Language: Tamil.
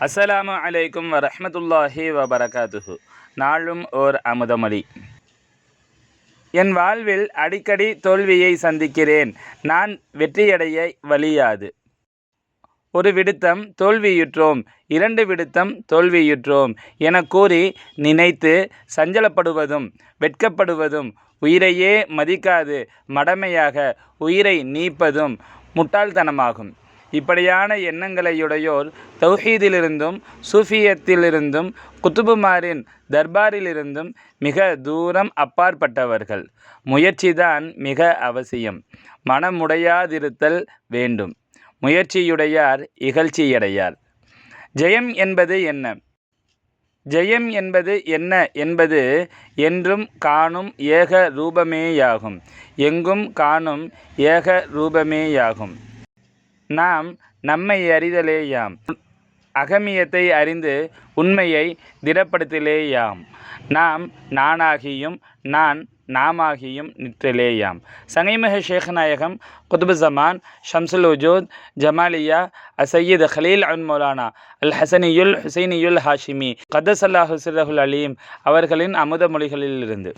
அஸ்ஸலாமு அலைக்கும் வரஹ்மத்துல்லாஹி வபரகாத்துஹு. நாளும் ஓர் அமுதமொழி. என் வாழ்வில் அடிக்கடி தோல்வியை சந்திக்கிறேன். நான் வெற்றியடைய வழியாது. ஒரு விடுத்தம் தோல்வியுற்றோம் இரண்டு விடுத்தம் தோல்வியுற்றோம் என கூறி நினைத்து சஞ்சலப்படுவதும் வெட்கப்படுவதும் உயிரையே மதிக்காது மடமையாக உயிரை நீப்பதும் முட்டாள்தனமாகும். இப்படியான எண்ணங்களையுடையோர் தௌஹீதிலிருந்தும் சூஃபியத்திலிருந்தும் குத்துபுமாரின் தர்பாரிலிருந்தும் மிக தூரம் அப்பாற்பட்டவர்கள். முயற்சிதான் மிக அவசியம். மனமுடையாதிருத்தல் வேண்டும். முயற்சியுடையார் இகழ்ச்சியடையார். ஜெயம் என்பது என்ன? ஜெயம் என்பது என்ன? என்பது என்றும் காணும் ஏக ரூபமேயாகும். எங்கும் காணும் ஏக ரூபமேயாகும். நாம் நம்மை அறிதலேயாம். அகமியத்தை அறிந்து உண்மையை திடப்படுத்தலேயாம். நாம் நானாகியும் நான் நாமாகியும் நிற்றலேயாம். சங்கைமக ஷேக் நாயகம் குதுபு ஜமான் ஷம்சுல் உஜூத் ஜமாலியா அசையீத் ஹலீல் அன் மௌலானா அல் ஹசனியுல் ஹுசைனியுல் ஹாஷிமி கதசல்லா சிரஹுல் அலீம் அவர்களின் அமுத மொழிகளிலிருந்து.